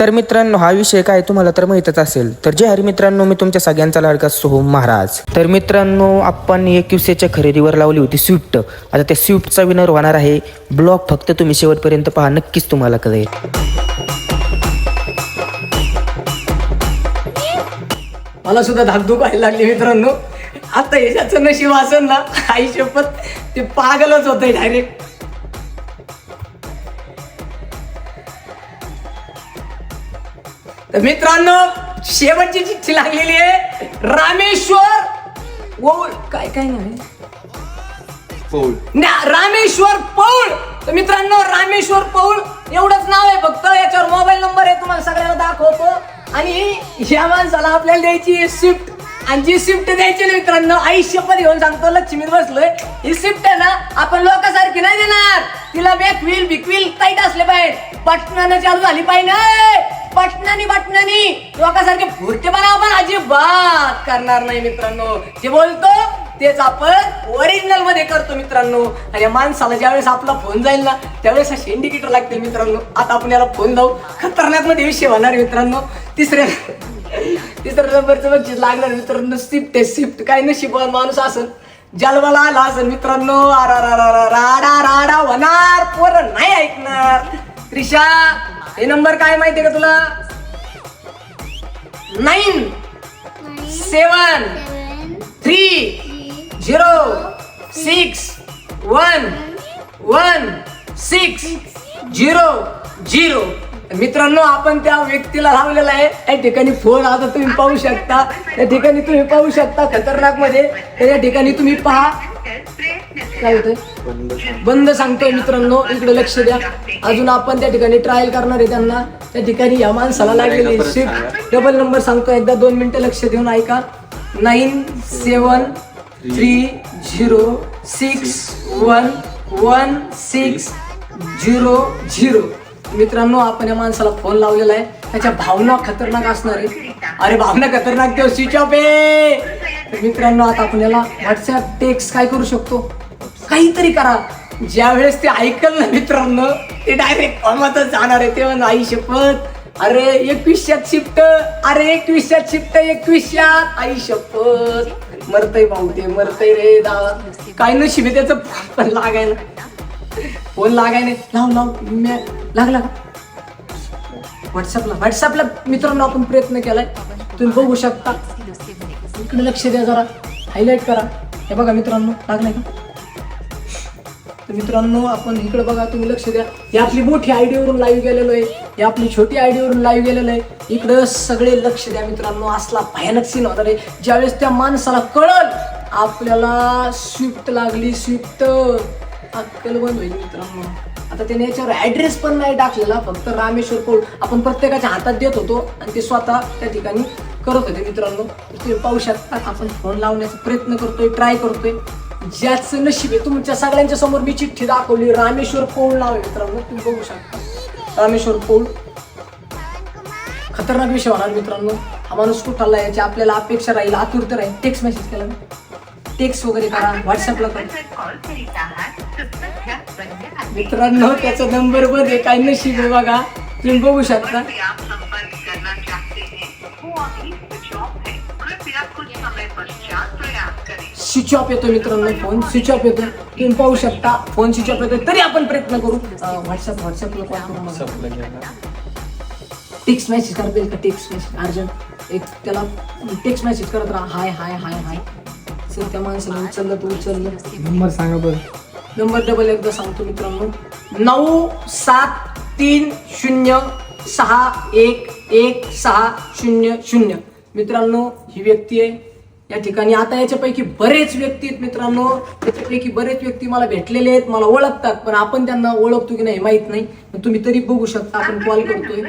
तर मित्रांनो हा विषय काय तुम्हाला तर माहीतच असेल. तर जय हरी मित्रांनो मी तुमच्या सगळ्यांचा लाडका सोहम महाराज. तर मित्रांनो आपण एकविसेच्या खरेदीवर लावली होती स्विफ्ट. आता त्या स्विफ्टचा विनर होणार आहे. ब्लॉग फक्त तुम्ही शेवटपर्यंत पहा नक्कीच तुम्हाला कळेल. मला सुद्धा धाकधूक व्हायला लागली मित्रांनो. आता याच्याचं नशीब असेल ना आई शपथ ते पागलच होतंय डायरेक्ट तर मित्रांनो शेवटची चिठ्ठी लागलेली आहे. रामेश्वर ओळ काय काय नाही ना- रामेश्वर पौळ. तर मित्रांनो रामेश्वर पौळ एवढंच नाव आहे फक्त. याच्यावर मोबाईल नंबर आहे तुम्हाला सगळ्यांना दाखवतो. आणि या माणसाला आपल्याला द्यायची स्विफ्ट आणि जी स्विफ्ट द्यायची ना मित्रांनो आई शपथ घेऊन सांगतो लक्ष्मीत बसलोय. ही स्विफ्ट आहे ना आपण लोकांसारखी नाही देणार. तिला back wheel bike wheel tight असले पाहिजे. पटनानं चालू झाली पाहिजे बटणानी बटणानी. लोकांसारखे फुरते बनाव पण अजिबात करणार नाही मित्रांनो. जे बोलतो तेच आपण ओरिजिनलमध्ये करतो मित्रांनो. आणि माणसाला ज्यावेळेस आपला फोन जाईल ना त्यावेळेस असे इंडिकेटर लागते मित्रांनो. आता आपण याला फोन जाऊ खतरनाकमध्ये विषय होणार मित्रांनो. तिसऱ्या तिसऱ्या नंबरचं बक्षीस लागणार मित्रांनो शिफ्ट आहे काही काय नशीबवान माणूस असेल जलवाला आला असेल मित्रांनो. रा राडा राडा होणार. पोर नाही ऐकणार. त्रिशा हे नंबर काय माहितीये का तुला? Nine seven three zero six one one six zero zero मित्रांनो आपण त्या व्यक्तीला लावलेला आहे. त्या ठिकाणी फोन आता तुम्ही पाहू शकता. त्या ठिकाणी तुम्ही पाहू शकता. खतरनाकमध्ये तर या ठिकाणी तुम्ही पहा. काय होतंय? बंद सांगतोय मित्रांनो इकडे लक्ष द्या. अजून आपण त्या ठिकाणी ट्रायल करणार आहे त्यांना. त्या ठिकाणी या माणसाला लागलेली शिफ्ट डबल नंबर सांगतो एकदा दोन मिनिटं लक्ष देऊन ऐका. Nine seven three zero six one one six zero zero मित्रांनो आपण या माणसाला फोन लावलेला आहे. त्याच्या भावना खतरनाक असणार आहे अरे भावना खतरनाक तो स्विच ऑफ आहे मित्रांनो आता आपण याला व्हॉट्सअप टेक्स्ट काय करू शकतो? काहीतरी करा. ज्या वेळेस ते ऐकल ना मित्रांनो ते डायरेक्ट कॉमातच जाणार आहे. तेव्हा आई शपथ. अरे एकवीसशेत शिफ्ट. अरे एकवीसशेत शिफ्ट एकवीसशेत. आई शपथ. मरतय भाऊ ते मरतय रे दावा काय नशीब आहे त्याचं पण लागायला. फोन लागाय नाही लाव लाव लागला का व्हॉट्सअपला व्हॉट्सअपला मित्रांनो आपण प्रयत्न केलाय. तुम्ही बघू शकता. इकडे लक्ष द्या जरा. हायलाईट करा. हे बघा मित्रांनो लागलाय का? तर मित्रांनो आपण इकडे बघा तुम्ही लक्ष द्या. हे आपली मोठी आयडीवरून लाईव्ह गेलेलो आहे. हे आपली छोटी आयडीवरून लाईव्ह गेलेलो आहे. इकडं सगळे लक्ष द्या मित्रांनो. असला भयानक सीन होणार आहे. ज्यावेळेस त्या माणसाला कळल आपल्याला स्विफ्ट लागली स्विफ्ट अक्कल बंद होईल मित्रांनो. आता त्याने याच्यावर ऍड्रेस पण नाही टाकलेला फक्त रामेश्वर कोळ. आपण प्रत्येकाच्या हातात देत होतो आणि ते स्वतः त्या ठिकाणी करत होते मित्रांनो. तर तुम्ही पाहू शकता आपण फोन लावण्याचा प्रयत्न करतोय ट्राय करतोय. ज्याचं नशीब आहे तुमच्या सगळ्यांच्या समोर मी चिठ्ठी दाखवली रामेश्वर पौळ नाव आहे मित्रांनो तुम्ही बघू शकता. रामेश्वर पौळ. खतरनाक विषय होणार मित्रांनो. हा माणूस कुठाला याची आपल्याला अपेक्षा राहील आतुरता राहील. टेक्स्ट मेसेज केला टेक्स्ट वगैरे करा व्हॉट्सअपला करा. मित्रांनो त्याचा नंबरमध्ये काय नशीब आहे बघा. तुम्ही बघू शकता. स्विच ऑफ येतो मित्रांनो फोन स्विच ऑफ येतो तुम्ही पाहू शकता फोन स्विच ऑफ येतो तरी आपण प्रयत्न करू. व्हॉट्सअप व्हॉट्सअपला कॉल करू टेक्स्ट मेसेज करता येईल का टेक्स्ट मेसेज अर्जंट एक त्याला टेक्स्ट मेसेज करत राहा. हाय हाय हाय हाय सर त्या माणसाने उचललं तर उचललं. नंबर सांगा बरं. नंबर डबल एकदा सांगतो मित्रांनो. नऊ सात तीन शून्य सहा एक एक सहा शून्य शून्य. मित्रांनो ही व्यक्ती आहे. या ठिकाणी आता याच्यापैकी बरेच व्यक्ती आहेत मित्रांनो. त्याच्यापैकी बरेच व्यक्ती मला भेटलेले आहेत मला ओळखतात पण आपण त्यांना ओळखतो की नाही माहीत नाही. तुम्ही तरी बघू शकता आपण कॉल करतोय.